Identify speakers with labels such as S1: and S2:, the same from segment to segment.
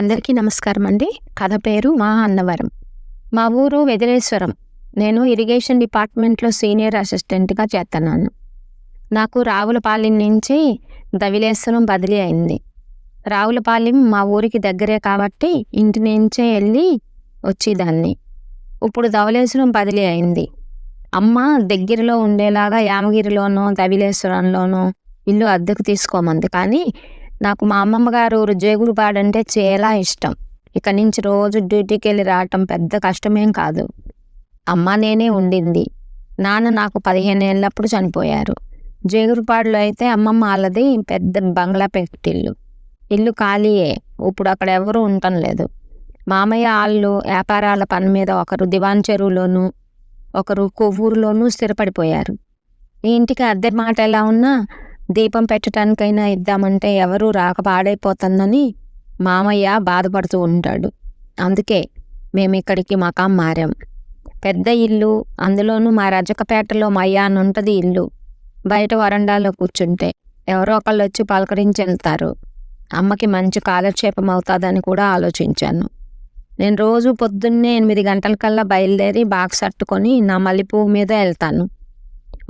S1: అందరికీ నమస్కారం అండి. కథ పేరు మా అన్నవరం. మా ఊరు వెదిరేశ్వరం. నేను ఇరిగేషన్ డిపార్ట్మెంట్లో సీనియర్ అసిస్టెంట్గా చేస్తున్నాను నాకు రావులపాలెం నుంచి దవిలేశ్వరం బదిలీ అయింది. రావులపాలెం మా ఊరికి దగ్గరే కాబట్టి ఇంటి నుంచే వెళ్ళి వచ్చేదాన్ని. ఇప్పుడు ధవలేశ్వరం బదిలీ అయింది. అమ్మ దగ్గరలో ఉండేలాగా యామగిరిలోనో ధవిలేశ్వరంలోనో ఇల్లు అద్దెకు తీసుకోమంది. కానీ నాకు మా అమ్మమ్మ గారు ఊరు జేగురుపాడంటే చాలా ఇష్టం. ఇక నుంచి రోజు డ్యూటీకి వెళ్ళి రావటం పెద్ద కష్టమేం కాదు. అమ్మ నేనే ఉండింది. నాన్న నాకు పదిహేను ఏళ్ళప్పుడు చనిపోయారు. జేగురుపాడులో అయితే అమ్మమ్మ వాళ్ళది పెద్ద బంగ్లా పెట్టిల్లు. ఇల్లు ఖాళీయే. ఇప్పుడు అక్కడ ఎవరూ ఉండటం లేదు. మామయ్య వాళ్ళు వ్యాపారాల పని మీద ఒకరు దివాన్ చెరువులోను ఒకరు కొవ్వూరులోనూ స్థిరపడిపోయారు. ఈ ఇంటికి అద్దె మాట ఎలా ఉన్నా దీపం పెట్టడానికైనా ఇద్దామంటే ఎవరూ రాక పాడైపోతుందని మామయ్య బాధపడుతూ ఉంటాడు. అందుకే మేము ఇక్కడికి మకాం మారాం. పెద్ద ఇల్లు అందులోనూ మా రజకపేటలో మయ్య అని ఉంటుంది ఇల్లు. బయట వరండాలో కూర్చుంటే ఎవరో ఒకళ్ళు వచ్చి పలకరించి వెళ్తారు. అమ్మకి మంచి కాలక్షేపం అవుతుందని కూడా ఆలోచించాను. నేను రోజు పొద్దున్నే ఎనిమిది గంటలకల్లా బయలుదేరి బాక్స్ అట్టుకొని నా మల్లెపువ్వు మీద వెళ్తాను.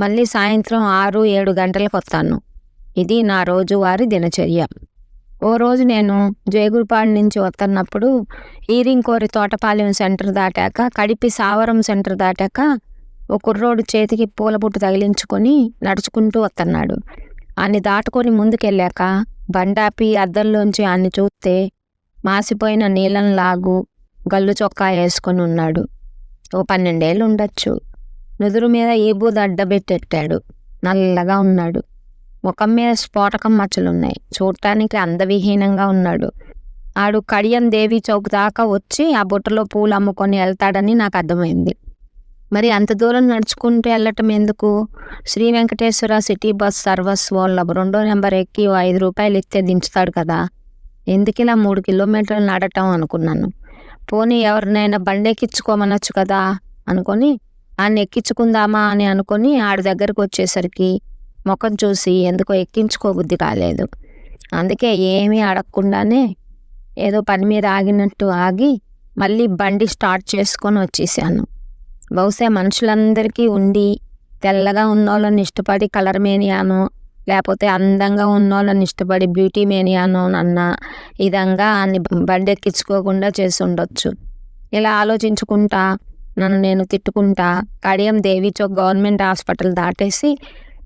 S1: మళ్ళీ సాయంత్రం ఆరు ఏడు గంటలకు వస్తాను. ఇది నా రోజువారి దినచర్య. ఓ రోజు నేను జయగురుపాడు నుంచి వస్తున్నప్పుడు ఈరింకోరి తోటపాలెం సెంటర్ దాటాక కడిపి సావరం సెంటర్ దాటాక ఓ కుర్రోడు చేతికి పూలబుట్టు తగిలించుకొని నడుచుకుంటూ వస్తున్నాడు ఆయన్ని దాటుకొని ముందుకెళ్ళాక బండాపి అద్దంలోంచి ఆయన్ని చూస్తే మాసిపోయిన నీలం లాగు గల్లు చొక్కా వేసుకొని ఉన్నాడు. ఓ పన్నెండేళ్ళు ఉండొచ్చు. నుదురు మీద ఏబూద అడ్డబెట్టెట్టాడు. నల్లగా ఉన్నాడు. ముఖం మీద స్ఫోటకం మచ్చలున్నాయి. చూడటానికి అందవిహీనంగా ఉన్నాడు. ఆడు కడియం దేవి చౌక్ దాకా వచ్చి ఆ బుట్టలో పూలు అమ్ముకొని వెళ్తాడని నాకు అర్థమైంది. మరి అంత దూరం నడుచుకుంటూ వెళ్ళటం ఎందుకు? Sri Venkateswara city bus service వాళ్ళ రెండో నెంబర్ ఎక్కి ఐదు రూపాయలు ఇస్తే దించుతాడు కదా? ఎందుకు ఇలా మూడు కిలోమీటర్లు నడటం అనుకున్నాను. పోనీ ఎవరినైనా బండి ఎక్కించుకోమనొచ్చు కదా? అనుకొని ఆయన ఎక్కించుకుందామా? అని అనుకొని ఆడి దగ్గరకు వచ్చేసరికి ముఖం చూసి ఎందుకో ఎక్కించుకోబుద్ధి కాలేదు. అందుకే ఏమీ అడగకుండానే ఏదో పని మీద ఆగినట్టు ఆగి మళ్ళీ బండి స్టార్ట్ చేసుకొని వచ్చేసాను. బహుశా మనుషులందరికీ ఉండి తెల్లగా ఉన్నోళ్ళని ఇష్టపడి కలర్ మేనియాను లేకపోతే అందంగా ఉన్నోళ్ళని ఇష్టపడి బ్యూటీ మేనియాను అన్న విధంగా అన్ని బండి ఎక్కించుకోకుండా చేసి ఉండొచ్చు. ఇలా ఆలోచించుకుంటా నన్ను నేను తిట్టుకుంటా కడియం దేవి చౌక్ గవర్నమెంట్ హాస్పిటల్ దాటేసి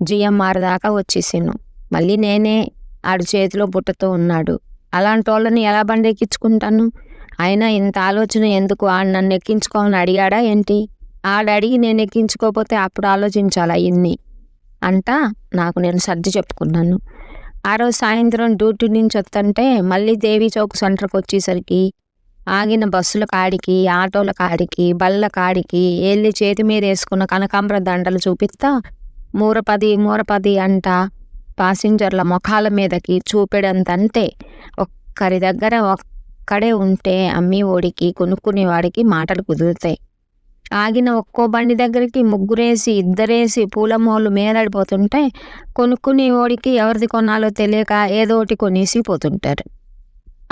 S1: జిఎంఆర్ దాకా వచ్చేసాను మళ్ళీ నేనే ఆడు చేతిలో బుట్టతో ఉన్నాడు. అలాంటి వాళ్ళని ఎలా బండి ఎక్కించుకుంటాను అయినా ఇంత ఆలోచన ఎందుకు? ఆడు నన్ను ఎక్కించుకోవాలని అడిగాడా ఏంటి? ఆడు అడిగి నేను ఎక్కించుకోకపోతే అప్పుడు ఆలోచించాలా ఇన్ని? అంటా నాకు నేను సర్ది చెప్పుకున్నాను. ఆ రోజు సాయంత్రం డ్యూటీ నుంచి వస్తుంటే మళ్ళీ దేవి చౌక్ సెంటర్కి వచ్చేసరికి ఆగిన బస్సుల కాడికి ఆటోల కాడికి బళ్ళ కాడికి వెళ్ళి చేతి మీద వేసుకున్న కనకాంబర దండలు చూపిస్తా మూరపది మూరపది అంట పాసింజర్ల ముఖాల మీదకి చూపెడంతంతే ఒక్కరి దగ్గర ఒక్కడే ఉంటే అమ్మి ఓడికి కొనుక్కునేవాడికి మాటలు కుదురుతాయి. ఆగిన ఒక్కో బండి దగ్గరికి ముగ్గురేసి ఇద్దరేసి పూల మోళ్ళు మేలాడిపోతుంటే కొనుక్కునే ఓడికి ఎవరిది కొనాలో తెలియక ఏదో ఒకటి కొనేసి పోతుంటారు.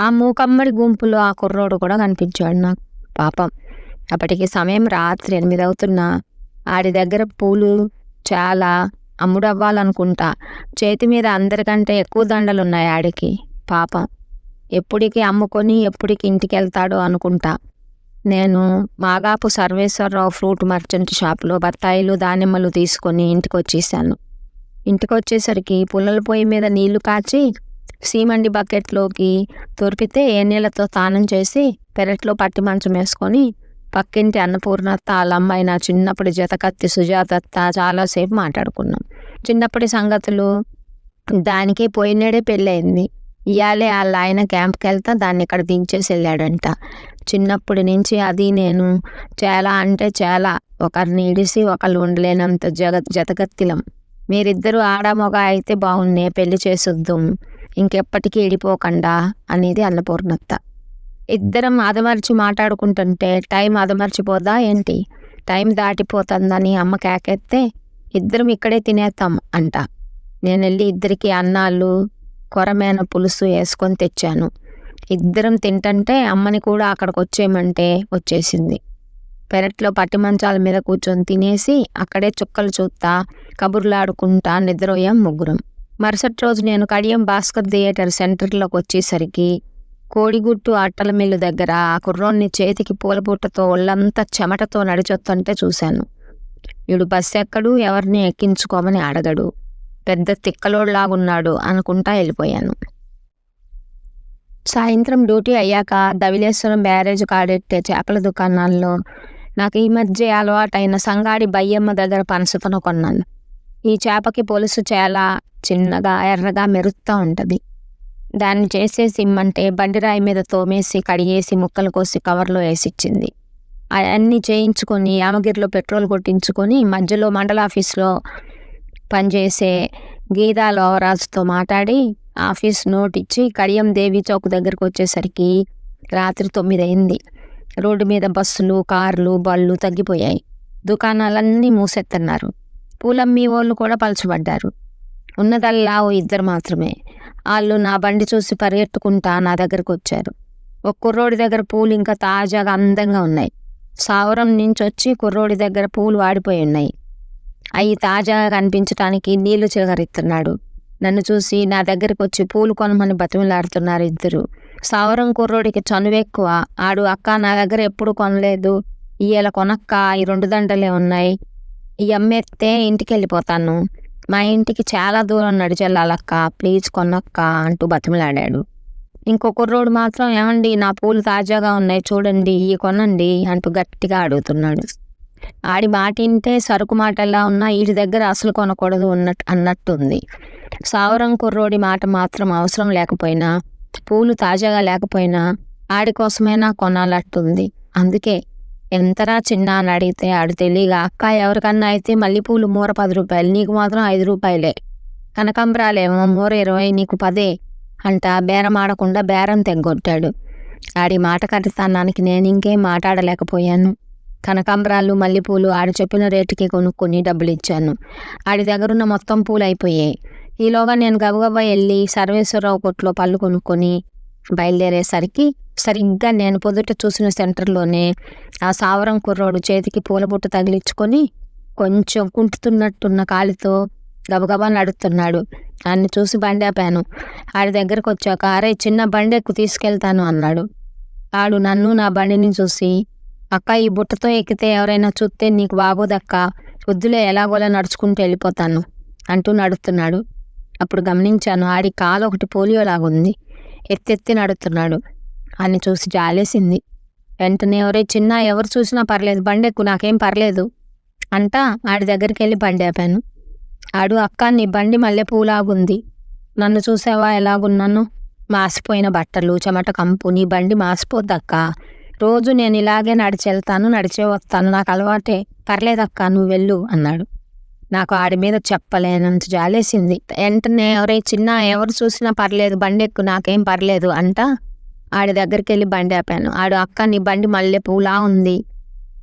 S1: ఆ మూకమ్మడి గుంపులో ఆ కుర్రోడు కూడా కనిపించాడు నాకు. పాపం. అప్పటికి సమయం రాత్రి ఎనిమిది అవుతున్నా. ఆడి దగ్గర పూలు చాలా అమ్ముడవ్వాలనుకుంటా. చేతి మీద అందరికంటే ఎక్కువ దండలు ఉన్నాయి ఆడికి. పాపం. ఎప్పటికి అమ్ముకొని ఎప్పటికి ఇంటికి వెళ్తాడో అనుకుంటా. నేను మాగాపు సర్వేశ్వరరావు ఫ్రూట్ మర్చెంట్ షాప్లో బత్తాయిలు దానిమ్మలు తీసుకొని ఇంటికి వచ్చేసాను ఇంటికి వచ్చేసరికి పుల్లల పొయ్యి మీద నీళ్ళు కాచి సీమండి బకెట్లోకి తొరిపితే ఏ నీళ్ళతో స్నానం చేసి పెరట్లో పట్టి మంచం వేసుకొని పక్కింటి అన్నపూర్ణత్త వాళ్ళ నా చిన్నప్పటి జతకత్తి సుజాతత్త చాలాసేపు మాట్లాడుకున్నాం. చిన్నప్పటి సంగతులు దానికే పోయినాడే పెళ్ళయింది. ఇయాలే వాళ్ళ ఆయన క్యాంప్కి వెళ్తా దాన్ని ఇక్కడ దించేసి వెళ్ళాడంట. చిన్నప్పటి నుంచి అది నేను చాలా అంటే చాలా ఒకరిని ఇడిసి ఒకళ్ళు ఉండలేనంత జగ జతగత్తిలం మీరిద్దరూ ఆడ అయితే బాగున్నే పెళ్ళి చేసొద్దాం ఇంకెప్పటికీ ఇడిపోకుండా అనేది అన్నపూర్ణత్త. ఇద్దరం అదమర్చి మాట్లాడుకుంటుంటే టైం అదమర్చిపోదా ఏంటి? టైం దాటిపోతుందని అమ్మ కేకెత్తే ఇద్దరం ఇక్కడే తినేస్తాం అంట. నేను వెళ్ళి ఇద్దరికి అన్నాలు కొరమైన పులుసు వేసుకొని తెచ్చాను. ఇద్దరం తింటంటే అమ్మని కూడా అక్కడికి వచ్చేయమంటే వచ్చేసింది. పెరట్లో పట్టి మంచాల మీద కూర్చొని తినేసి అక్కడే చుక్కలు చూస్తా కబుర్లాడుకుంటా నిద్రపోయాం ముగ్గురం. మరుసటి రోజు నేను కడియం భాస్కర్ థియేటర్ సెంటర్లోకి వచ్చేసరికి కోడిగుట్టు ఆటల మిల్లు దగ్గర ఆ కుర్రోన్ని చేతికి పూలబుట్టతో ఒళ్ళంతా చెమటతో నడిచొస్తుంటే చూశాను. వీడు బస్సు ఎక్కడు ఎవరిని ఎక్కించుకోమని అడగడు. పెద్ద తిక్కలోడ్లాగున్నాడు అనుకుంటా వెళ్ళిపోయాను. సాయంత్రం డ్యూటీ అయ్యాక ధవిలేశ్వరం బ్యారేజ్ కాడెట్టే చేపల దుకాణాల్లో నాకు ఈ మధ్య అలవాటైన సంగాడి బయ్యమ్మ దగ్గర పనసతను కొన్నాను. ఈ చేపకి పొలుసు చాలా చిన్నగా ఎర్రగా మెరుస్తూ ఉంటుంది. దాన్ని చేసేసి ఇమ్మంటే బండిరాయి మీద తోమేసి కడిగేసి ముక్కలు కోసి కవర్లో వేసిచ్చింది. అవన్నీ చేయించుకొని యామగిరిలో పెట్రోల్ కొట్టించుకొని మధ్యలో మండల ఆఫీస్లో పనిచేసే గీతా లోవరాజుతో మాట్లాడి ఆఫీస్ నోట్ ఇచ్చి కడియం దేవి చౌక్ దగ్గరకు వచ్చేసరికి రాత్రి తొమ్మిది అయింది రోడ్డు మీద బస్సులు కార్లు బళ్ళు తగ్గిపోయాయి. దుకాణాలన్నీ మూసెత్తన్నారు. పూలమ్మి వాళ్ళు కూడా పలచబడ్డారు. ఉన్నదల్లా ఓ ఇద్దరు మాత్రమే. వాళ్ళు నా బండి చూసి పరిగెట్టుకుంటా నా దగ్గరకు వచ్చారు. ఒక కుర్రోడి దగ్గర పూలు ఇంకా తాజాగా అందంగా ఉన్నాయి. సావరం నుంచి వచ్చి కుర్రోడి దగ్గర పూలు వాడిపోయి ఉన్నాయి. అవి తాజాగా కనిపించటానికి నీళ్ళు చిలకరిస్తున్నాడు. నన్ను చూసి నా దగ్గరికి వచ్చి పూలు కొనమని బతిమిలాడుతున్నారు ఇద్దరు. సావరం కుర్రోడికి చనువు ఎక్కువ. ఆడు అక్క నా దగ్గర ఎప్పుడు కొనలేదు. ఇయ్యాల కొనక్క ఈ రెండు దండలే ఉన్నాయి. ఈ అమ్మేస్తే ఇంటికి వెళ్ళిపోతాను మా ఇంటికి చాలా దూరం నడిచెళ్ళాలక్క ప్లీజ్ కొనక్క అంటూ బతిమలాడాడు. ఇంకో కుర్రోడు మాత్రం ఏమండి నా పూలు తాజాగా ఉన్నాయి చూడండి ఇవి కొనండి అంటూ గట్టిగా అడుగుతున్నాడు. ఆడి మాట వింటే సరుకు మాటల్లా ఉన్నా వీడి దగ్గర అసలు కొనకూడదు ఉన్నట్టు అన్నట్టుంది. సావరం కుర్రోడి మాట మాత్రం అవసరం లేకపోయినా పూలు తాజాగా లేకపోయినా ఆడి కోసమైనా కొనాలట్టుంది. అందుకే ఎంతరా చిన్న అని అడిగితే ఆడు తెలియగా అక్క ఎవరికన్నా అయితే మల్లెపూలు మూర పది రూపాయలు నీకు మాత్రం ఐదు రూపాయలే. కనకాంబరాలేమో మూర ఇరవై నీకు పదే అంట బేరం ఆడకుండా బేరం తెగ్గొట్టాడు. ఆడి మాట కరిస్తానానికి నేను ఇంకేం మాట్లాడలేకపోయాను. కనకాంబరాలు మల్లెపూలు ఆడి చెప్పిన రేటుకి కొనుక్కొని డబ్బులు ఇచ్చాను ఆడి దగ్గరున్న మొత్తం పూలు అయిపోయాయి ఈలోగా నేను గబగబా వెళ్ళి సర్వేశ్వరరావు కొట్లో పళ్ళు కొనుక్కొని బయలుదేరేసరికి సరిగ్గా నేను పొద్దుట చూసిన సెంటర్లోనే ఆ సావరం కుర్రోడు చేతికి పూల బుట్ట తగిలించుకొని కొంచెం కుంటుతున్నట్టున్న కాలితో గబగబా నడుతున్నాడు ఆయన్ని చూసి బండి ఆపాను. ఆడి దగ్గరకు వచ్చాక అరే చిన్న బండి ఎక్కు తీసుకెళ్తాను అన్నాడు. ఆడు నన్ను నా బండిని చూసి అక్క ఈ బుట్టతో ఎక్కితే ఎవరైనా చూస్తే నీకు బాగోదక్క వద్దులే ఎలాగోలా నడుచుకుంటూ వెళ్ళిపోతాను అంటూ నడుస్తున్నాడు. అప్పుడు గమనించాను ఆడి కాలు ఒకటి పోలియో లాగుంది ఎత్తెత్తి నడుతున్నాడు. అని చూసి జాలేసింది. వెంటనే ఎవరే చిన్న ఎవరు చూసినా పర్లేదు బండి ఎక్కు నాకేం పర్లేదు అంటా ఆడి దగ్గరికి వెళ్ళి బండి ఆపాను. ఆడు అక్క నీ బండి మల్లెపూలాగుంది నన్ను చూసావా ఎలాగున్నాను? మాసిపోయిన బట్టలు చెమట కంపు నీ బండి మాసిపోద్దక్క. రోజు నేను ఇలాగే నడిచి వెళ్తాను నడిచే వస్తాను నాకు అలవాటే. పర్లేదక్క నువ్వు వెళ్ళు అన్నాడు. నాకు ఆడి మీద చెప్పలేనంత జాలేసింది. వెంటనే ఎవరై చిన్న ఎవరు చూసినా పర్లేదు బండి ఎక్కు నాకేం పర్లేదు అంట. ఆడి దగ్గరికి వెళ్ళి బండి ఆపాను. ఆడు అక్క నీ బండి మల్లెపూలా ఉంది.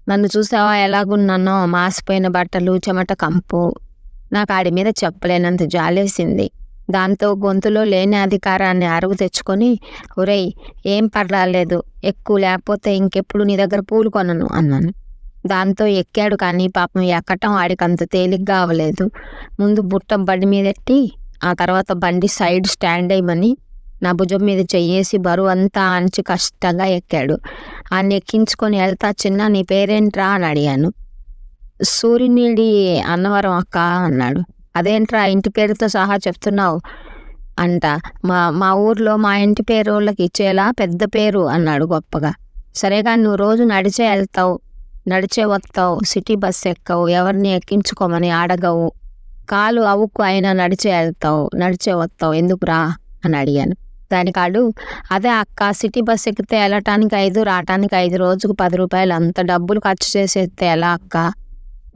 S1: నన్ను చూసావా? ఎలాగున్నానో? మాసిపోయిన బట్టలు చెమట కంపు. నాకు ఆడి మీద చెప్పలేనంత జాలేసింది. దాంతో గొంతులో లేని అధికారాన్ని అరుగు తెచ్చుకొని ఒరేయ్ ఏం పర్వాలేదు ఎక్కువ లేకపోతే ఇంకెప్పుడు నీ దగ్గర పూలు కొనను అన్నాను. దాంతో ఎక్కాడు కానీ పాపం ఎక్కటం ఆడికి అంత తేలిగ్గా అవ్వలేదు ముందు బుట్ట బండి మీద ఎట్టి ఆ తర్వాత బండి సైడ్ స్టాండ్ అయ్యమని నా భుజం మీద చెయ్యేసి బరువు అంతా అంచి కష్టంగా ఎక్కాడు. ఆయన ఎక్కించుకొని వెళ్తా చిన్న నీ పేరేంట్రా? అని అడిగాను. సూర్యునీడి అన్నవరం అక్క అన్నాడు. అదేంట్రా ఇంటి పేరుతో సహా చెప్తున్నావు అంట. మా మా ఊర్లో మా ఇంటి పేరు వాళ్ళకి ఇచ్చేలా పెద్ద పేరు అన్నాడు గొప్పగా. సరేగా నువ్వు రోజు నడిచే వెళ్తావు. నడిచే వస్తావు సిటీ బస్ ఎక్కవు ఎవరిని ఎక్కించుకోమని అడగవు కాలు అవుక్కు అయినా నడిచే వెళ్తావు నడిచే వస్తావు. ఎందుకురా అని అడిగాను. దానికి కాడు అదే అక్క సిటీ బస్ ఎక్కితే వెళ్ళటానికి ఐదు రావటానికి ఐదు రోజుకు పది రూపాయలు. అంత డబ్బులు ఖర్చు చేసేస్తే ఎలా అక్క?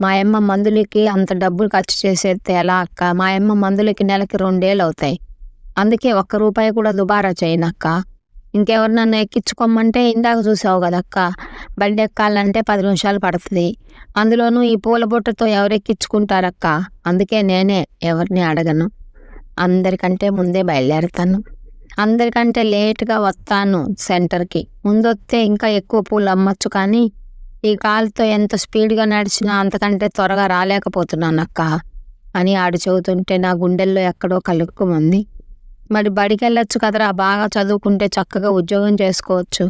S1: మా అమ్మ మందులకి అంత డబ్బులు ఖర్చు చేసేస్తే ఎలా అక్క? మా అమ్మ మందులకి నెలకి రెండేళ్ళు అవుతాయి. అందుకే ఒక్క రూపాయి కూడా దుబారా చేయనక్క. ఇంకెవరు నన్ను ఎక్కించుకోమంటే ఇందాక చూసావు కదక్క బండి ఎక్కాలంటే పది నిమిషాలు పడుతుంది. అందులోనూ ఈ పూల బుట్టతో ఎవరు ఎక్కించుకుంటారక్క అందుకే నేనే ఎవరిని అడగను. అందరికంటే ముందే బయలుదేరుతాను. అందరికంటే లేట్గా వస్తాను సెంటర్కి. ముందొస్తే ఇంకా ఎక్కువ పూలు అమ్మచ్చు కానీ ఈ కాలుతో ఎంత స్పీడ్గా నడిచినా అంతకంటే త్వరగా రాలేకపోతున్నాను అక్క అని ఆడు చెబుతుంటే నా గుండెల్లో ఎక్కడో కలుక్కుమంది. మరి బడికి వెళ్ళొచ్చు కదరా బాగా చదువుకుంటే చక్కగా ఉద్యోగం చేసుకోవచ్చు.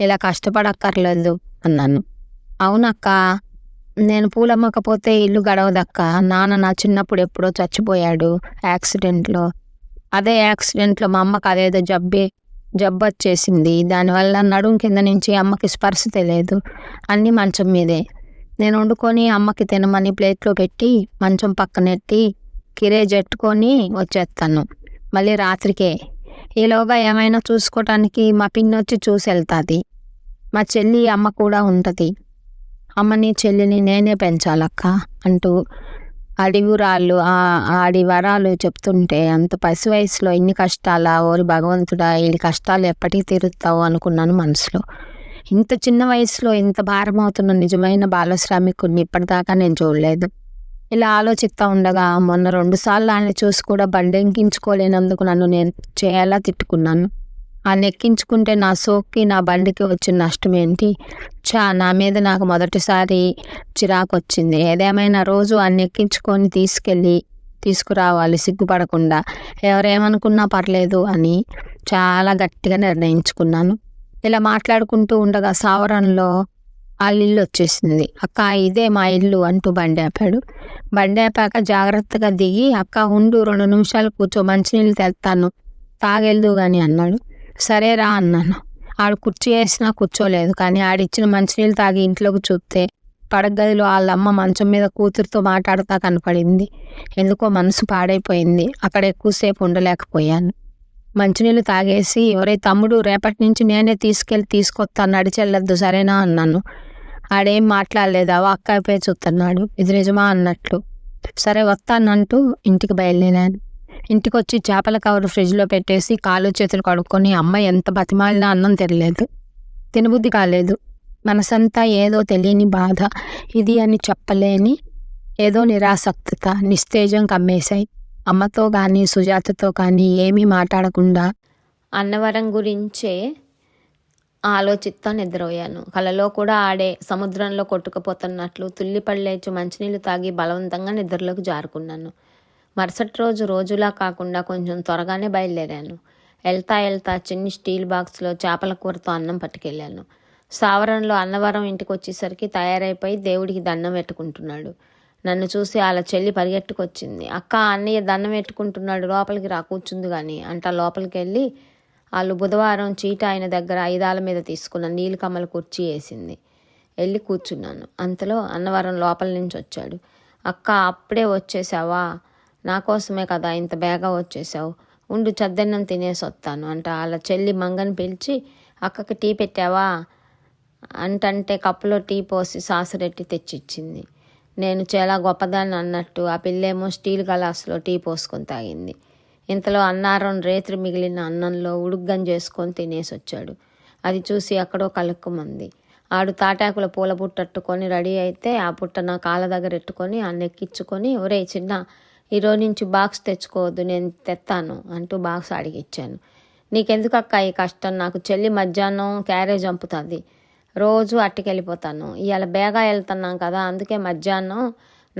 S1: ఇలా కష్టపడక్కర్లేదు అన్నాను. అవునక్క నేను పూలు అమ్మకపోతే ఇల్లు గడవదక్క. నాన్న నా చిన్నప్పుడు ఎప్పుడో చచ్చిపోయాడు యాక్సిడెంట్లో. అదే యాక్సిడెంట్లో మా అమ్మకి అదేదో జబ్బే జబ్బు వచ్చేసింది దానివల్ల నడుం కింద నుంచి అమ్మకి స్పర్శ తెలియదు. అన్నీ మంచం మీదే. నేను వండుకొని అమ్మకి తినమని ప్లేట్లో పెట్టి మంచం పక్కనెట్టి కిరే జట్టుకొని వచ్చేస్తాను. మళ్ళీ రాత్రికే. ఈలోగా ఏమైనా చూసుకోవటానికి మా పిన్ని వచ్చి చూసి వెళ్తుంది మా చెల్లి అమ్మ కూడా ఉంటుంది. అమ్మని చెల్లిని నేనే పెంచాలక్క అంటూ అడివురాళ్ళు ఆ ఆడి వరాలు చెప్తుంటే అంత పసి వయసులో ఇన్ని కష్టాలా ఓరి భగవంతుడా ఈ కష్టాలు ఎప్పటికీ తీరుతావు అనుకున్నాను మనసులో. ఇంత చిన్న వయసులో ఇంత భారం అవుతున్న నిజమైన బాలశ్రామికుడిని ఇప్పటిదాకా నేను చూడలేదు. ఇలా ఆలోచిస్తూ ఉండగా మొన్న రెండు సార్లు ఆయన చూసి కూడా బండి ఎక్కించుకోలేనందుకు నన్ను నేను చేయాలా తిట్టుకున్నాను. ఆ నెక్కించుకుంటే నా సోక్కి నా బండికి వచ్చిన నష్టం ఏంటి? చా నా మీద నాకు మొదటిసారి చిరాకు వచ్చింది ఏదేమైనా రోజు ఆ ఎక్కించుకొని తీసుకెళ్ళి తీసుకురావాలి సిగ్గుపడకుండా. ఎవరేమనుకున్నా పర్లేదు అని చాలా గట్టిగా నిర్ణయించుకున్నాను. ఇలా మాట్లాడుకుంటూ ఉండగా సావరంలో వాళ్ళ ఇల్లు వచ్చేసింది. అక్క ఇదే మా ఇల్లు అంటూ బండి ఆపాడు. బండి ఆపాక జాగ్రత్తగా దిగి అక్క ఉండు రెండు నిమిషాలు కూర్చో మంచినీళ్ళు తెస్తాను. తాగెళ్దు కానీ అన్నాడు. సరే రా అన్నాను. ఆడు కుర్చీ వేసినా కూర్చోలేదు కానీ ఆడిచ్చిన మంచినీళ్ళు తాగి ఇంట్లోకి చూస్తే పడగదిలో వాళ్ళ అమ్మ మంచం మీద కూతురుతో మాట్లాడుతా కనపడింది. ఎందుకో మనసు పాడైపోయింది. అక్కడ ఎక్కువసేపు ఉండలేకపోయాను. మంచినీళ్ళు తాగేసి ఒరే తమ్ముడు రేపటి నుంచి నేనే తీసుకెళ్ళి తీసుకొస్తాను నడిచెళ్ళద్దు సరేనా? అన్నాను. ఆడేం మాట్లాడలేదా? అక్క అయిపోయి చూస్తున్నాడు ఇది నిజమా అన్నట్లు. సరే వస్తానంటూ ఇంటికి బయలుదేరాను ఇంటికి వచ్చి చేపల కవర్ ఫ్రిడ్జ్లో పెట్టేసి కాళ్ళు చేతులు కడుక్కొని అమ్మ ఎంత బతిమాలినా అన్నం తినలేదు. తినబుద్ధి కాలేదు. మనసంతా ఏదో తెలియని బాధ. ఇది అని చెప్పలేని ఏదో నిరాసక్తత నిస్తేజం కమ్మేశాయి. అమ్మతో కానీ సుజాతతో కానీ ఏమీ మాట్లాడకుండా అన్నవరం గురించే ఆలోచిస్తా నిద్రపోయాను. కలలో కూడా ఆడే సముద్రంలో కొట్టుకుపోతున్నట్లు తుల్లిపడలేచి మంచినీళ్ళు తాగి బలవంతంగా నిద్రలోకి జారుకున్నాను. మరుసటి రోజు రోజులా కాకుండా కొంచెం త్వరగానే బయలుదేరాను. వెళ్తా వెళ్తా చిన్ని స్టీల్ బాక్స్లో చేపల కూరతో అన్నం పట్టుకెళ్ళాను. సావరంలో అన్నవరం ఇంటికి వచ్చేసరికి తయారైపోయి దేవుడికి దండం పెట్టుకుంటున్నాడు. నన్ను చూసి వాళ్ళ చెల్లి పరిగెట్టుకొచ్చింది. అక్క అన్నయ్య దండం పెట్టుకుంటున్నాడు లోపలికి రా కూర్చుంది కానీ అంట లోపలికి వెళ్ళి వాళ్ళు బుధవారం చీట ఆయన దగ్గర ఐదాల మీద తీసుకున్న నీలికమ్మల కుర్చీ వేసింది. వెళ్ళి కూర్చున్నాను. అంతలో అన్నవరం లోపల నుంచి వచ్చాడు. అక్క అప్పుడే వచ్చేసావా? నా కోసమే కదా ఇంత బేగా వచ్చేసావు. ఉండు చద్దన్నం తినేసి వస్తాను అంట. వాళ్ళ చెల్లి మంగని పిలిచి అక్కకి టీ పెట్టావా? అంటంటే కప్పులో టీ పోసి సాసరెట్టి తెచ్చిచ్చింది. నేను చాలా గొప్పదాన్ని అన్నట్టు ఆ పిల్లేమో స్టీల్ గ్లాసులో టీ పోసుకొని తాగింది. ఇంతలో అన్నారం రేత్రి మిగిలిన అన్నంలో ఉడుగ్గం చేసుకొని తినేసి వచ్చాడు అది చూసి అక్కడో కలుక్కుమంది. ఆడు తాటాకుల పూల పుట్టట్టుకొని రెడీ అయితే ఆ పుట్ట నా కాళ్ళ దగ్గర ఎట్టుకొని అన్నెక్కించుకొని ఒరే చిన్న ఈరోజు నుంచి బాక్స్ తెచ్చుకోవద్దు నేను తెస్తాను అంటూ బాక్స్ అడిగిచ్చాను. నీకెందుకు అక్క ఈ కష్టం? నాకు చెల్లి మధ్యాహ్నం క్యారేజ్ అంపుతుంది రోజు అట్టుకెళ్ళిపోతాను. ఇవాళ బేగా వెళ్తున్నాం కదా అందుకే మధ్యాహ్నం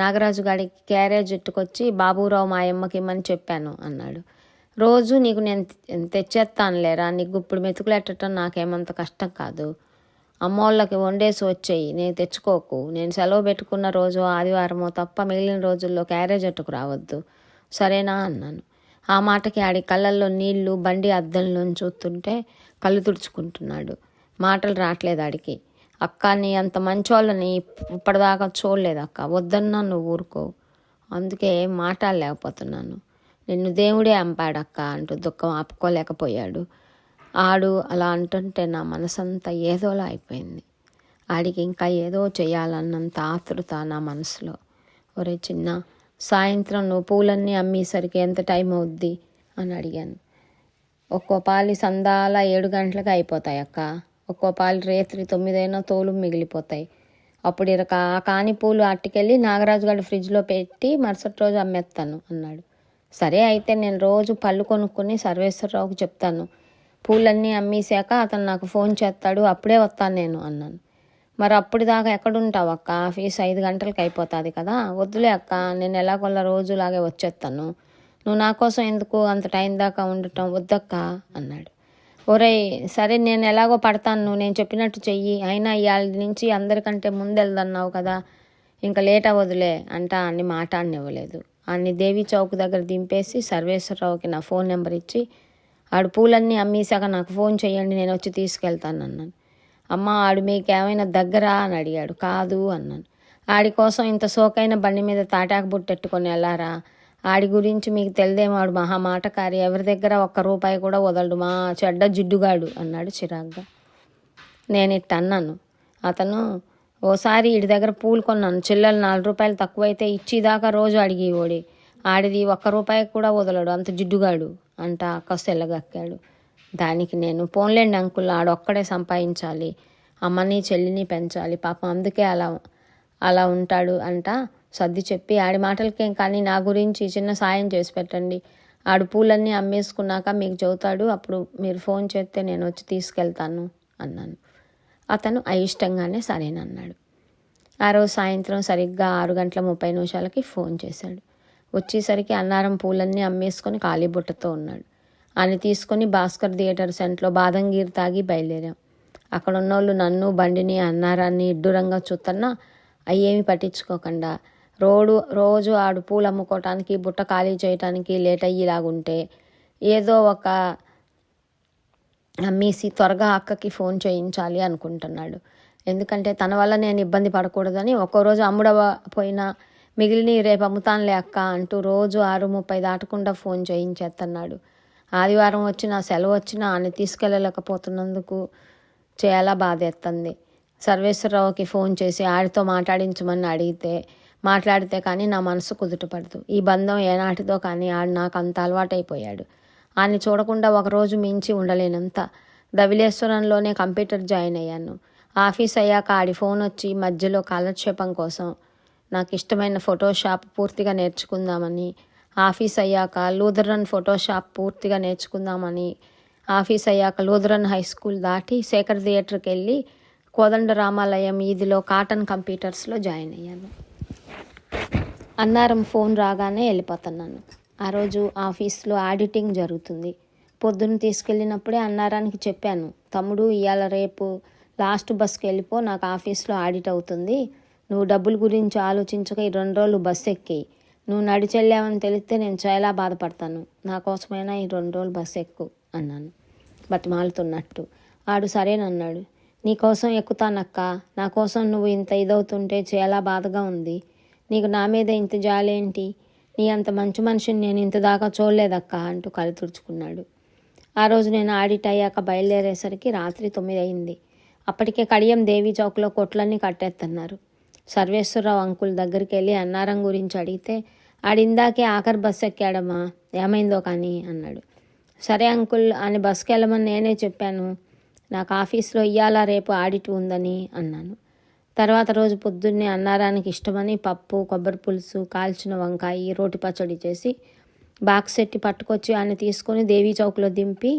S1: నాగరాజు గారికి క్యారేజ్ ఎట్టుకొచ్చి బాబురావు మా అమ్మకి ఇమ్మని చెప్పాను అన్నాడు. రోజు నీకు నేను తెచ్చేస్తాను లేరా నీకు ఇప్పుడు మెతుకులెట్టడం నాకేమంత కష్టం కాదు. అమ్మోళ్ళకి వండేసి వచ్చేయి నేను తెచ్చుకోకు. నేను సెలవు పెట్టుకున్న రోజు ఆదివారమో తప్ప మిగిలిన రోజుల్లో క్యారేజ్ అట్టుకు రావద్దు. సరేనా అన్నాను. ఆ మాటకి ఆడి కళ్ళల్లో నీళ్ళు బండి అద్దంలో చూస్తుంటే కళ్ళు తుడుచుకుంటున్నాడు. మాటలు రావట్లేదు ఆడికి. అక్క నీ అంత మంచోళ్ళని ఇప్పటిదాకా చూడలేదు అక్క. వద్దన్నా నువ్వు ఊరుకో. అందుకే మాట్లాడలేకపోతున్నాను నిన్ను దేవుడే అంపాడక్క అంటూ దుఃఖం ఆపుకోలేకపోయాడు. ఆడు అలా అంటుంటే నా మనసంతా ఏదోలా అయిపోయింది. ఆడికి ఇంకా ఏదో చేయాలన్నంత ఆతృత నా మనసులో. ఒరే చిన్న సాయంత్రం నువ్వు పూలన్నీ అమ్మేసరికి ఎంత టైం అవుద్ది? అని అడిగాను. ఒక్కో పాలి సందాల ఏడు గంటలకు అయిపోతాయి అక్క. ఒక్కో పాలు రేత్రి తొమ్మిదైనా తోలు మిగిలిపోతాయి. అప్పుడు ఇక ఆ కానిపూలు అట్టుకెళ్ళి నాగరాజు గారి ఫ్రిడ్జ్లో పెట్టి మరుసటి రోజు అమ్మేస్తాను అన్నాడు. సరే అయితే నేను రోజు పళ్ళు కొనుక్కొని సర్వేశ్వరరావుకి చెప్తాను. పూలన్నీ అమ్మేశాక అతను నాకు ఫోన్ చేస్తాడు అప్పుడే వస్తాను నేను అన్నాను. మరి అప్పుడు దాకా ఎక్కడుంటావు అక్క? ఆఫీస్ ఐదు గంటలకు అయిపోతుంది కదా? వద్దులే అక్క నేను ఎలాగోలా రోజులాగే వచ్చేస్తాను. నువ్వు నా కోసం ఎందుకు అంత టైం దాకా ఉండటం? వద్దక్క అన్నాడు. ఒరే సరే నేను ఎలాగో పడతాను నేను చెప్పినట్టు చెయ్యి. అయినా ఇవాళ నుంచి అందరికంటే ముందెళ్దన్నావు కదా. ఇంకా లేట్ అవ్వదులే అంట అన్ని మాట్లాడనివ్వలేదు అన్ని దేవి చౌక్ దగ్గర దింపేసి సర్వేశ్వరరావుకి నా ఫోన్ నెంబర్ ఇచ్చి ఆడు పూలన్నీ అమ్మేశాక నాకు ఫోన్ చేయండి నేను వచ్చి తీసుకెళ్తాను అన్నాను. అమ్మ ఆడు మీకు ఏమైనా దగ్గరా అని అడిగాడు. కాదు అన్నాను. ఆడి కోసం ఇంత సోకైన బండి మీద తాటాకు బుట్టెట్టుకొని వెళ్ళారా ఆడి గురించి మీకు తెలిదేమో ఆడు మహామాటకారి ఎవరి దగ్గర ఒక్క రూపాయి కూడా వదలడు. మా చెడ్డ జిడ్డుగాడు అన్నాడు చిరాగ్గా. నేను ఇట్ట అన్నాను. అతను ఓసారి ఇడి దగ్గర పూలు కొన్నాను. చిల్లలు నాలుగు రూపాయలు తక్కువైతే ఇచ్చిదాకా రోజు అడిగి ఓడి. ఆడిది ఒక్క రూపాయి కూడా వదలడు. అంత జిడ్డుగాడు అంట అక్కసు ఎల్లగక్కాడు దానికి నేను పోన్లేండి అంకుల్ ఆడొక్కడే సంపాదించాలి. అమ్మని చెల్లిని పెంచాలి. పాపం అందుకే అలా అలా ఉంటాడు అంట. సర్ది చెప్పి ఆడి మాటలకేం కానీ నా గురించి చిన్న సాయం చేసి పెట్టండి. ఆడు పూలన్నీ అమ్మేసుకున్నాక మీకు చెబుతాడు అప్పుడు మీరు ఫోన్ చేస్తే నేను వచ్చి తీసుకెళ్తాను అన్నాను. అతను అయిష్టంగానే సరేనన్నాడు ఆ రోజు సాయంత్రం సరిగ్గా ఆరు గంటల ముప్పై నిమిషాలకి ఫోన్ చేశాడు. వచ్చేసరికి అన్నారం పూలన్నీ అమ్మేసుకొని ఖాళీ బుట్టతో ఉన్నాడు. ఆయన తీసుకొని భాస్కర్ థియేటర్ సెంట్లో బాదంగీర్ తాగి బయలుదేరాం. అక్కడ ఉన్నోళ్ళు నన్ను బండిని అన్నారాన్ని ఇడ్డురంగా చూస్తున్నా అయ్యేమి పట్టించుకోకుండా రోడ్డు రోజు ఆడు పూలు అమ్ముకోవటానికి బుట్ట ఖాళీ చేయటానికి లేట్ అయ్యేలాగుంటే ఏదో ఒక అమ్మేసి త్వరగా అక్కకి ఫోన్ చేయించాలి అనుకుంటున్నాడు. ఎందుకంటే తన వల్ల నేను ఇబ్బంది పడకూడదని ఒక్కరోజు రోజు అమ్ముడపోయినా మిగిలిన రేపు అమ్ముతానులే అక్క అంటూ రోజు ఆరు ముప్పై దాటకుండా ఫోన్ చేయించేస్తున్నాడు ఆదివారం వచ్చినా సెలవు వచ్చినా ఆయన తీసుకెళ్ళలేకపోతున్నందుకు చాలా బాధేస్తుంది సర్వేశ్వరరావుకి ఫోన్ చేసి ఆడితో మాట్లాడించమని అడిగితే మాట్లాడితే కానీ నా మనసు కుదుటపడదు ఈ బంధం ఏనాటిదో కానీ ఆడు నాకు అంత అలవాటైపోయాడు. ఆయన చూడకుండా ఒకరోజు మించి ఉండలేనంత. ధవిలేశ్వరంలోనే కంప్యూటర్ జాయిన్ అయ్యాను. ఆఫీస్ అయ్యాక ఆడి ఫోన్ వచ్చి మధ్యలో కాలక్షేపం కోసం నాకు ఇష్టమైన ఫోటోషాప్ పూర్తిగా నేర్చుకుందామని ఆఫీస్ అయ్యాక లూథరన్ ఫోటోషాప్ పూర్తిగా నేర్చుకుందామని ఆఫీస్ అయ్యాక లూథరన్ హై స్కూల్ దాటి శేఖర్ థియేటర్కి వెళ్ళి కోదండ రామాలయం ఈదిలో కాటన్ కంప్యూటర్స్లో జాయిన్ అయ్యాను. అన్నారం ఫోన్ రాగానే వెళ్ళిపోతున్నాను. ఆ రోజు ఆఫీస్లో ఆడిటింగ్ జరుగుతుంది. పొద్దున్న తీసుకెళ్ళినప్పుడే అన్నారానికి చెప్పాను తమ్ముడు ఇవాళ రేపు లాస్ట్ బస్కి వెళ్ళిపో నాకు ఆఫీస్లో ఆడిట్ అవుతుంది. నువ్వు డబ్బుల గురించి ఆలోచించక ఈ రెండు రోజులు బస్సు ఎక్కి నువ్వు నడిచెళ్ళావని తెలిస్తే నేను చాలా బాధపడతాను. నా కోసమైనా ఈ రెండు రోజులు బస్సు ఎక్కు అన్నాను. బతిమాలుతున్నట్టు. ఆడు సరేనన్నాడు. నీ కోసం ఎక్కుతానక్క. నా కోసం నువ్వు ఇంత ఇదవుతుంటే చాలా బాధగా ఉంది. నీకు నా మీద ఇంత జాలేంటి? నీ అంత మంచి మనిషిని నేను ఇంత దాకా చూడలేదక్క అంటూ కళ్ళు తుడుచుకున్నాడు. ఆ రోజు నేను ఆడిట్ అయ్యాక బయలుదేరేసరికి రాత్రి తొమ్మిది అయింది అప్పటికే కడియం దేవి చౌక్లో కొట్లన్నీ కట్టేస్తున్నారు సర్వేశ్వరరావు అంకుల్ దగ్గరికి వెళ్ళి అన్నారం గురించి అడిగితే ఆడిందాకే ఆఖరి బస్సు ఎక్కాడమ్మా ఏమైందో కానీ అన్నాడు. సరే అంకుల్ అని బస్సుకి వెళ్ళమని నేనే చెప్పాను. నాకు ఆఫీస్లో ఇయ్యాల రేపు ఆడిట్ ఉందని అన్నాను. తర్వాత రోజు పొద్దున్నే అన్నారానికి ఇష్టమని పప్పు కొబ్బరి పులుసు కాల్చిన వంకాయ రోటి పచ్చడి చేసి బాక్స్ ఎట్టి పట్టుకొచ్చి ఆయన తీసుకొని దేవీ చౌక్లో దింపి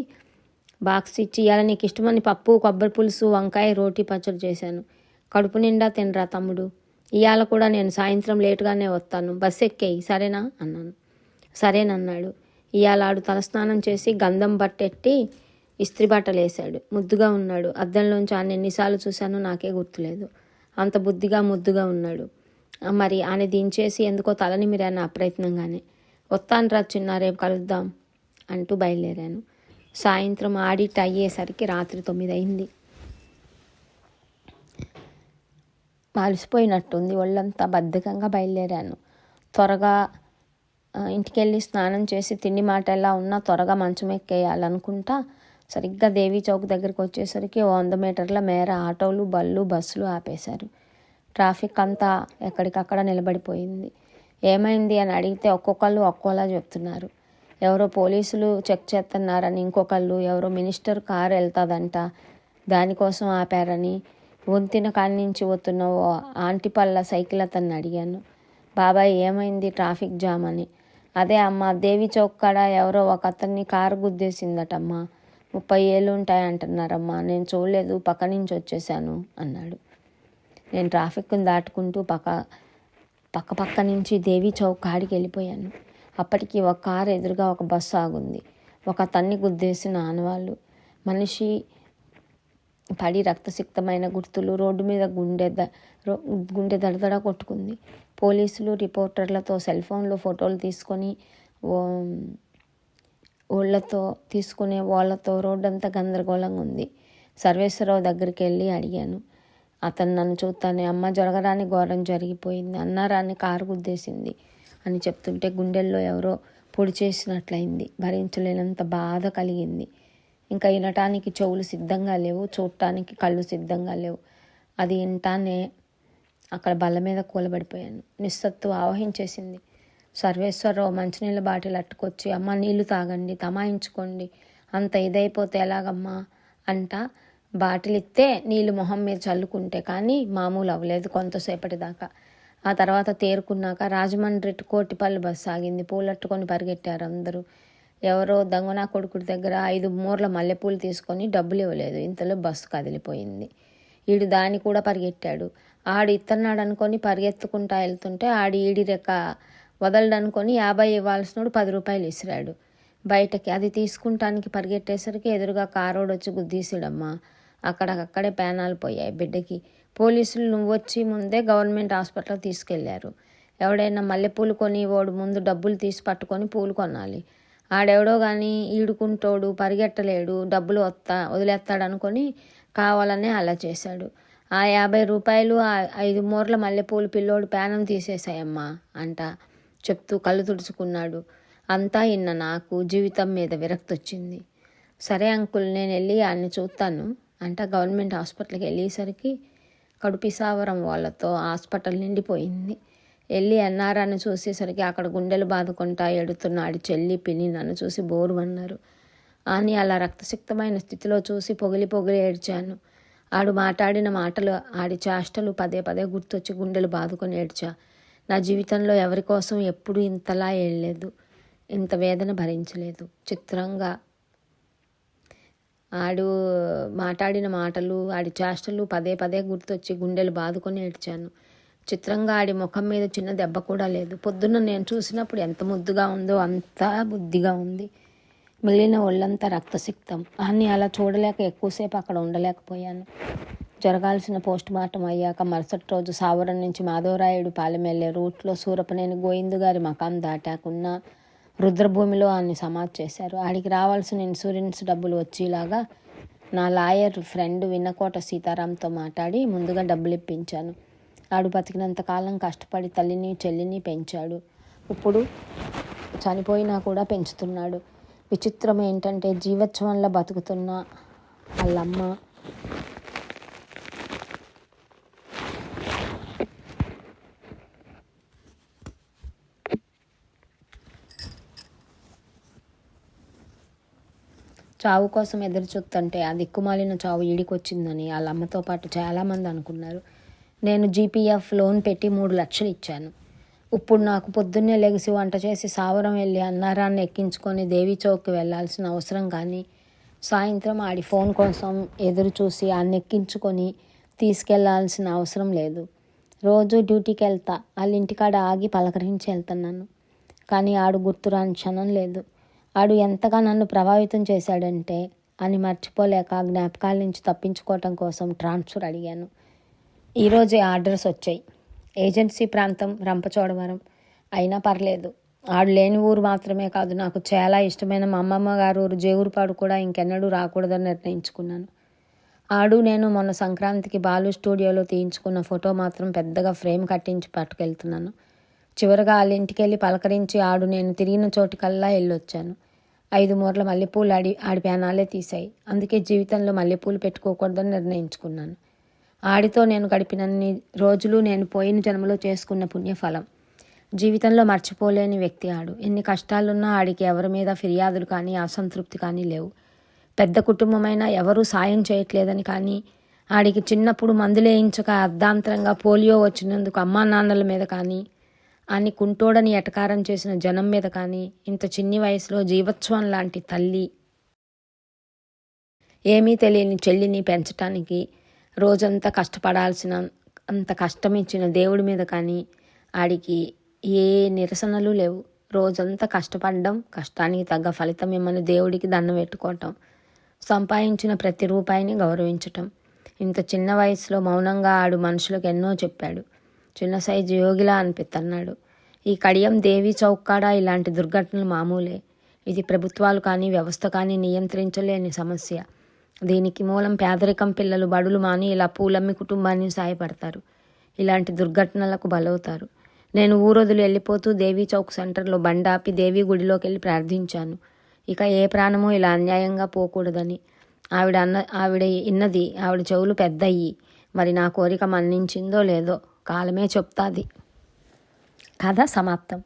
S1: బాక్స్ ఇచ్చి ఇలా నీకు ఇష్టమని పప్పు కొబ్బరి పులుసు వంకాయ రోటి పచ్చడి చేశాను. కడుపు నిండా తినరా తమ్ముడు? ఇవాళ కూడా నేను సాయంత్రం లేటుగానే వస్తాను. బస్ ఎక్కేయి సరేనా? అన్నాను. సరేనన్నాడు. ఇవాళ ఆడు తలస్నానం చేసి గంధం బట్టెట్టి ఇస్త్రీ బట్టలు వేశాడు ముద్దుగా ఉన్నాడు. అద్దంలోంచి ఆయన ఎన్నిసార్లు చూశానో నాకే గుర్తులేదు. అంత బుద్ధిగా ముద్దుగా ఉన్నాడు. మరి ఆయన దించేసి ఎందుకో తలని మీరాను అప్రయత్నంగానే వస్తాను రా చిన్న రేపు కలుద్దాం అంటూ బయలుదేరాను. సాయంత్రం ఆడిట్ అయ్యేసరికి రాత్రి తొమ్మిది అయింది అలసిపోయినట్టుంది. ఒళ్ళంతా బద్ధకంగా బయలుదేరాను. త్వరగా ఇంటికెళ్ళి స్నానం చేసి తిండి మాట ఎలా ఉన్నా త్వరగా మంచం ఎక్కేయాలనుకుంటా సరిగ్గా దేవీ చౌక్ దగ్గరికి వచ్చేసరికి వంద మీటర్ల మేర ఆటోలు బళ్ళు బస్సులు ఆపేశారు. ట్రాఫిక్ అంతా ఎక్కడికక్కడ నిలబడిపోయింది. ఏమైంది అని అడిగితే ఒక్కొక్కళ్ళు ఒక్కోలా చెప్తున్నారు. ఎవరో పోలీసులు చెక్ చేస్తున్నారని ఇంకొకళ్ళు ఎవరో మినిస్టర్ కారు వెళ్తుందంట దానికోసం ఆపారని వంతిన కాడి నుంచి వస్తున్న ఓ ఆంటీ పళ్ళ సైకిల్ అతన్ని అడిగాను. బాబాయ్ ఏమైంది ట్రాఫిక్ జామ్ అని? అదే అమ్మ దేవి చౌక్ కాడ ఎవరో ఒక అతన్ని కారు గుద్దేసిందటమ్మా. ముప్పై ఏళ్ళు ఉంటాయి అంటున్నారమ్మా నేను చూడలేదు పక్క నుంచి వచ్చేసాను అన్నాడు. నేను ట్రాఫిక్ని దాటుకుంటూ పక్క పక్క పక్క నుంచి దేవి చౌక్ కాడికి వెళ్ళిపోయాను. అప్పటికి ఒక కారు ఎదురుగా ఒక బస్సు ఆగుంది. ఒక తన్ని గుద్దేసిన ఆనవాళ్ళు మనిషి పడి రక్తసిక్తమైన గుర్తులు రోడ్డు మీద గుండె ద రో- గుండె దడదడ కొట్టుకుంది. పోలీసులు రిపోర్టర్లతో సెల్ ఫోన్లో ఫోటోలు తీసుకొని ఊళ్ళతో ఓళ్ళతో తీసుకునే వాళ్ళతో రోడ్డంతా గందరగోళంగా ఉంది. సర్వేశ్వరరావు దగ్గరికి వెళ్ళి అడిగాను. అతను నన్ను చూస్తానే అమ్మ జరగరాని ఘోరం జరిగిపోయింది. అన్నారాన్ని కారు గుద్దేసింది అని చెప్తుంటే గుండెల్లో ఎవరో పొడి చేసినట్లయింది. భరించలేనంత బాధ కలిగింది. ఇంకా వినటానికి చెవులు సిద్ధంగా లేవు చూడటానికి కళ్ళు సిద్ధంగా లేవు. అది వింటానే అక్కడ బల్ల మీద కూలబడిపోయాను. నిస్సత్తు ఆవహించేసింది. సర్వేశ్వరరావు మంచినీళ్ళ బాటిల్ అట్టుకొచ్చి అమ్మ నీళ్ళు తాగండి తమాయించుకోండి. అంత ఇదైపోతే ఎలాగమ్మా? అంట. బాటిల్ ఇస్తే నీళ్ళు మొహం మీద చల్లుకుంటే కానీ మామూలు అవ్వలేదు కొంతసేపటి దాకా. ఆ తర్వాత తేరుకున్నాక రాజమండ్రి కోటిపల్లి బస్సు ఆగింది. పూలట్టుకొని పరిగెట్టారు అందరూ. ఎవరో దొంగనా కొడుకుడి దగ్గర ఐదు మూరల మల్లెపూలు తీసుకొని డబ్బులు ఇవ్వలేదు. ఇంతలో బస్సు కదిలిపోయింది. ఈడు దాన్ని కూడా పరిగెట్టాడు. ఆడు ఇత్తన్నాడు అనుకొని పరిగెత్తుకుంటా వెళ్తుంటే ఆడి ఈడి రెక్క వదలడనుకొని యాభై ఇవ్వాల్సినోడు పది రూపాయలు ఇసిరాడు. బయటకి అది తీసుకుంటానికి పరిగెట్టేసరికి ఎదురుగా కారోడు వచ్చి గుద్దీసిడమ్మా అక్కడక్కడే పేనాలు పోయాయి బిడ్డకి. పోలీసులు నువ్వు వచ్చి ముందే గవర్నమెంట్ హాస్పిటల్కి తీసుకెళ్ళారు. ఎవడైనా మల్లెపూలు కొని ఓడు ముందు డబ్బులు తీసి పట్టుకొని పూలు కొనాలి. ఆడెవడో కానీ ఈడుకుంటోడు పరిగెట్టలేడు డబ్బులు వస్తా వదిలేస్తాడు అనుకొని కావాలనే అలా చేశాడు. ఆ యాభై రూపాయలు ఐదు మూరల మల్లెపూలు పిల్లోడు పేనం తీసేసాయమ్మా అంట. చెప్తూ కళ్ళు తుడుచుకున్నాడు. అంతా ఇన్న నాకు జీవితం మీద విరక్తి వచ్చింది సరే అంకుల్ నేను వెళ్ళి ఆయన్ని చూస్తాను అంట గవర్నమెంట్ హాస్పిటల్కి వెళ్ళేసరికి కడుపిసావరం వాళ్ళతో హాస్పిటల్ నిండిపోయింది. వెళ్ళి ఎన్ఆర్ఆర్ని చూసేసరికి అక్కడ గుండెలు బాదుకుంటా ఎడుతున్నాడు చెల్లి పిన్ని నన్ను చూసి బోరు అన్నారు అని అలా రక్తసిక్తమైన స్థితిలో చూసి పొగిలి పొగిలి ఏడ్చాను. ఆడు మాట్లాడిన మాటలు ఆడి చేష్టలు పదే పదే గుర్తొచ్చి గుండెలు బాదుకొని ఏడ్చా. నా జీవితంలో ఎవరి కోసం ఎప్పుడు ఇంతలా ఏడలేదు ఇంత వేదన భరించలేదు. చిత్రంగా ఆడు మాట్లాడిన మాటలు ఆడి చేష్టలు పదే పదే గుర్తొచ్చి గుండెలు బాదుకొని ఏడ్చాను. చిత్రంగా ఆడి ముఖం మీద చిన్న దెబ్బ కూడా లేదు. పొద్దున్న నేను చూసినప్పుడు ఎంత ముద్దుగా ఉందో అంత బుద్ధిగా ఉంది. మిగిలిన ఒళ్ళంతా రక్తసిక్తం. అని అలా చూడలేక ఎక్కువసేపు అక్కడ ఉండలేకపోయాను. జరగాల్సిన పోస్ట్ మార్టం అయ్యాక మరుసటి రోజు సావరం నుంచి మాధవరాయుడు పాలెం రూట్లో సూరపనేని గోయిందు గారి మకాం దాటాకున్న రుద్రభూమిలో ఆయన్ని సమాధి చేశారు. ఆడికి రావాల్సిన ఇన్సూరెన్స్ డబ్బులు వచ్చేలాగా నా లాయర్ ఫ్రెండ్ విన్నకోట సీతారాంతో మాట్లాడి ముందుగా డబ్బులు ఇప్పించాను. ఆడు బతికినంత కాలం కష్టపడి తల్లిని చెల్లిని పెంచాడు. ఇప్పుడు చనిపోయినా కూడా పెంచుతున్నాడు. విచిత్రం ఏంటంటే జీవోత్సవంలో బతుకుతున్న వాళ్ళమ్మ చావు కోసం ఎదురు చూస్తుంటే ఆ దిక్కుమాలిన చావు ఈడికొచ్చిందని వాళ్ళ అమ్మతో పాటు చాలామంది అనుకున్నారు. నేను జీపీఎఫ్ లోన్ పెట్టి మూడు లక్షలు ఇచ్చాను. ఇప్పుడు నాకు పొద్దున్నే లెగిసి వంట చేసి సావరం వెళ్ళి అన్నారాన్ని ఎక్కించుకొని దేవి చౌక్కి వెళ్ళాల్సిన అవసరం కానీ సాయంత్రం ఆడి ఫోన్ కోసం ఎదురు చూసి ఆన్ని ఎక్కించుకొని తీసుకెళ్ళాల్సిన అవసరం లేదు. రోజు డ్యూటీకి వెళ్తా వాళ్ళ ఇంటికాడ ఆగి పలకరించి వెళ్తున్నాను. కానీ ఆడు గుర్తురాని క్షణం లేదు. ఆడు ఎంతగా నన్ను ప్రభావితం చేశాడంటే అని మర్చిపోలేక జ్ఞాపకాల నుంచి తప్పించుకోవటం కోసం ట్రాన్స్ఫర్ అడిగాను. ఈరోజే ఆర్డర్స్ వచ్చాయి. ఏజెన్సీ ప్రాంతం రంపచోడవరం. అయినా పర్లేదు. ఆడు లేని ఊరు మాత్రమే కాదు నాకు చాలా ఇష్టమైన మా అమ్మమ్మ గారు ఊరు జేగురుపాడు కూడా ఇంకెన్నడూ రాకూడదని నిర్ణయించుకున్నాను. ఆడు నేను మొన్న సంక్రాంతికి బాలు స్టూడియోలో తీయించుకున్న ఫోటో మాత్రం పెద్దగా ఫ్రేమ్ కట్టించి పట్టుకెళ్తున్నాను. చివరగా వాళ్ళ ఇంటికి వెళ్ళి పలకరించి ఆడు నేను తిరిగిన చోటికల్లా వెళ్ళొచ్చాను ఐదు మూరల మల్లెపూలు ఆడి ఆడి ప్యానాలే తీసాయి అందుకే జీవితంలో మల్లెపూలు పెట్టుకోకూడదని నిర్ణయించుకున్నాను. ఆడితో నేను గడిపినన్ని రోజులు నేను పోయిన జన్మలో చేసుకున్న పుణ్యఫలం. జీవితంలో మర్చిపోలేని వ్యక్తి ఆడు. ఎన్ని కష్టాలున్నా ఆడికి ఎవరి మీద ఫిర్యాదులు కానీ అసంతృప్తి కానీ లేవు. పెద్ద కుటుంబమైనా ఎవరూ సాయం చేయట్లేదని కానీ ఆడికి చిన్నప్పుడు మందులేయించక అర్ధాంతరంగా పోలియో వచ్చినందుకు అమ్మా నాన్నల మీద కానీ అని కుంటోడని ఎటకారం చేసిన జనం మీద కానీ ఇంత చిన్ని వయసులో జీవోత్సవం లాంటి తల్లి ఏమీ తెలియని చెల్లిని పెంచటానికి రోజంతా కష్టపడాల్సిన అంత కష్టం ఇచ్చిన దేవుడి మీద కానీ ఆడికి ఏ నిరసనలు లేవు. రోజంతా కష్టపడడం కష్టానికి తగ్గ ఫలితం ఇమ్మని దేవుడికి దండం పెట్టుకోవటం సంపాదించిన ప్రతి రూపాయిని గౌరవించటం. ఇంత చిన్న వయసులో మౌనంగా ఆడు మనుషులకు ఎన్నో చెప్పాడు. చిన్న సైజు యోగిలా అనిపిత్తన్నాడు ఈ కడియం దేవి చౌక్కాడ ఇలాంటి దుర్ఘటనలు మామూలే. ఇది ప్రభుత్వాలు కానీ వ్యవస్థ కానీ నియంత్రించలేని సమస్య. దీనికి మూలం పేదరికం పిల్లలు బడులు మాని ఇలా పూలమ్మి కుటుంబాన్ని సాయపడతారు. ఇలాంటి దుర్ఘటనలకు బలవుతారు. నేను ఊరొదులు వెళ్ళిపోతూ దేవీ చౌక్ సెంటర్లో బండాపి దేవి గుడిలోకి వెళ్ళి ప్రార్థించాను. ఇక ఏ ప్రాణమో ఇలా అన్యాయంగా పోకూడదని. ఆవిడ అన్న ఆవిడ ఇన్నది ఆవిడ చెవులు పెద్దయ్యి. మరి నా కోరిక మన్నించిందో లేదో కాలమే చెప్తాది. కథ సమాప్తం.